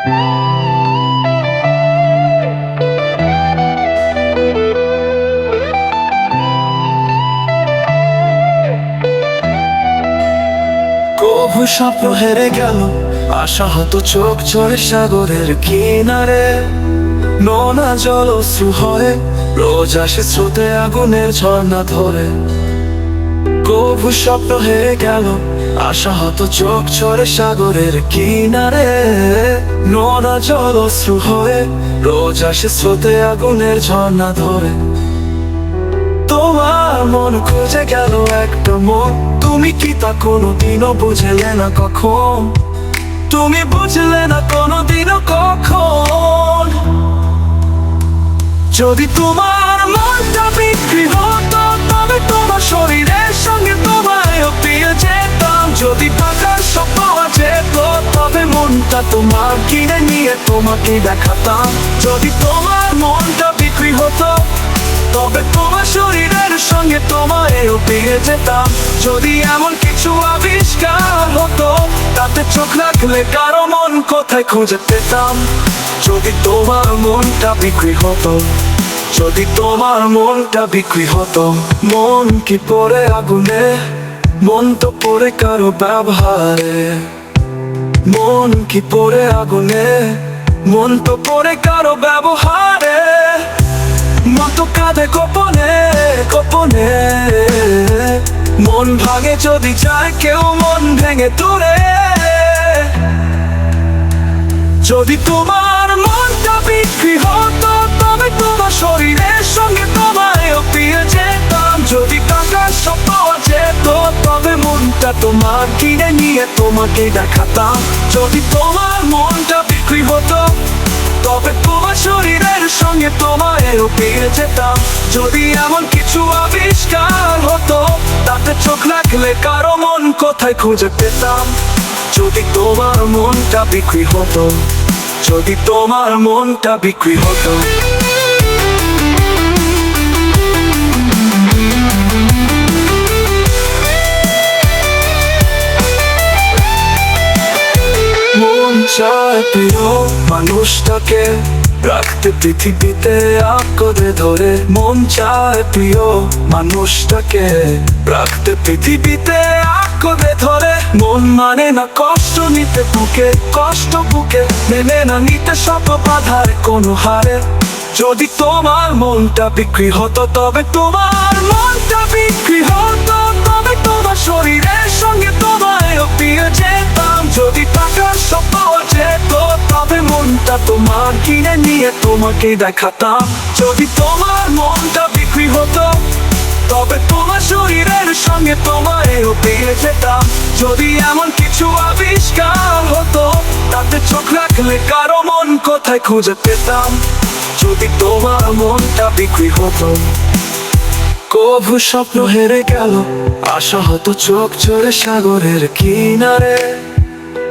কভু স্বপ্ন হেরে গেল, আশাহত চোখ চড়ে সাগরের কিনারে। নোনা জল অশ্রু হয়ে, রোজ আসে স্রোতে আগুনের ঝর্ণা ধরে। হেরে গেল। চোখ চড়ে সাগরের কিনারে। জল অশ্রু হয়ে রোজ আসে স্রোতে আগুনের ঝর্ণা ধরে। তোমার মন খুঁজে গেল একটা মন। তুমি কি তা কোনোদিনও বুঝলে না কখন? তুমি বুঝলে না কোনোদিনও কখন? যদি তোমার মনটা বিক্রি তোমার কিনে নিয়ে তোমাকে দেখাতাম। যদি তোমার মনটা বিক্রি হতো, তবে তোমার শরীরের সঙ্গে তোমায়ও পেয়ে যেতাম। যদি এমন কিছু আবিষ্কার হতো, তাতে চোখ রাখলে কারও মন কোথায় খুঁজে পেতাম। যদি তোমার মনটা বিক্রি হতো, যদি তোমার মনটা বিক্রি হতো, মন কি পড়ে আগুনে? মন তো পড়ে কারও ব্যবহারে। মন কি পড়ে আগুনে? মন তো পড়ে কারও ব্যবহারে। মতো কাঁধে গোপনে গোপনে। মন ভাঙে যদি চায় কেউ মন ভেঙে তোরে যদি তোমার মনটা বিক্রি হতো, তবে তোমার শরীরের সঙ্গে তোমার কিনে নিয়ে তোমাকে দেখাতাম। যদি তোমার মনটা বিক্রি হতো, তবে তোমার শরীরের সঙ্গে তোমায়ও পেয়ে যেতাম। যদি এমন কিছু আবিষ্কার হতো, তাতে চোখ রাখলে কারও মন কোথায় খুঁজে পেতাম। যদি তোমার মনটা বিক্রি হতো, যদি তোমার মনটা বিক্রি হতো। চায় প্রিয় মানুষটাকে রাখতে পৃথিবীতে আঁকড়ে ধরে মন চায় প্রিয় মানুষটাকে রাখতে পৃথিবীতে আঁকড়ে ধরে। মন মানে না কষ্ট, নিতে বুকে কষ্ট, বুকে মেনে না নিতে সব বাধার কোনো হারে। যদি তোমার মনটা বিক্রি হতো, তবে তোমার মনটা বিক্রি হতো, তবে তোমার শরীরের সঙ্গে তোমায় পেয়ে যেতাম যদি টাকার স্বপ্ন যেত, তবে মনটা তোমার কিনে নিয়ে তোমাকে দেখাতাম। যদি তোমার মনটা বিক্রি হতো, তবে তোমার শরীরের সঙ্গে তোমায়ও পেয়ে যেতাম। যদি এমন কিছু আবিষ্কার হতো, তাতে চোখ রাখলে কারও মন কোথায় খুঁজে পেতাম। যদি তোমার মনটা বিক্রি হতো, কভু স্বপ্ন হেরে গেল আশা হতো চোখ চড়ে সাগরের কিনারে।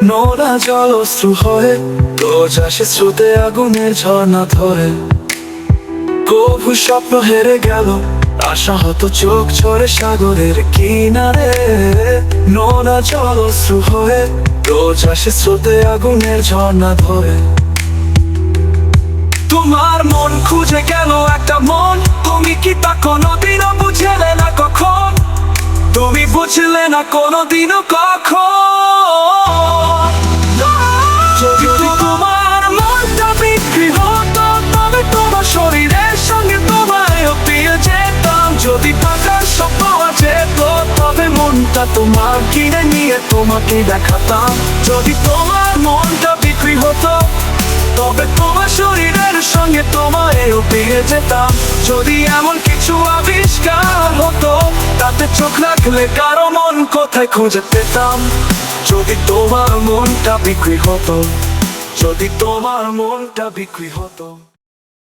নোনা জল অশ্রু হয়ে, রোজ আসে স্রোতে আগুনের ঝর্ণা ধরে। কভু স্বপ্ন হেরে গেল আশা হতো চোখ ছড়ে সাগরের কিনারে। নোনা জল অশ্রু হয়ে, রোজ আসে স্রোতে আগুনের ঝর্ণা ধরে। তোমার মন খুঁজে গেল একটা মন, তুমি কি তা কোনোদিনও বুঝলে না কোনোদিনও কখন? তোমার তবে মনটা তোমার কিনে নিয়ে তোমাকে দেখাতাম। যদি তোমার মনটা বিক্রি হতো, তবে তোমার শরীরের সঙ্গে তোমায়ও পেয়ে যেতাম। যদি এমন কিছু আবিষ্কার হতো, তাতে চোখ রাখলে কারও মন কোথায় খুঁজে পেতাম। যদি তোমার মনটা বিক্রি হতো, যদি তোমার মনটা বিক্রি হতো।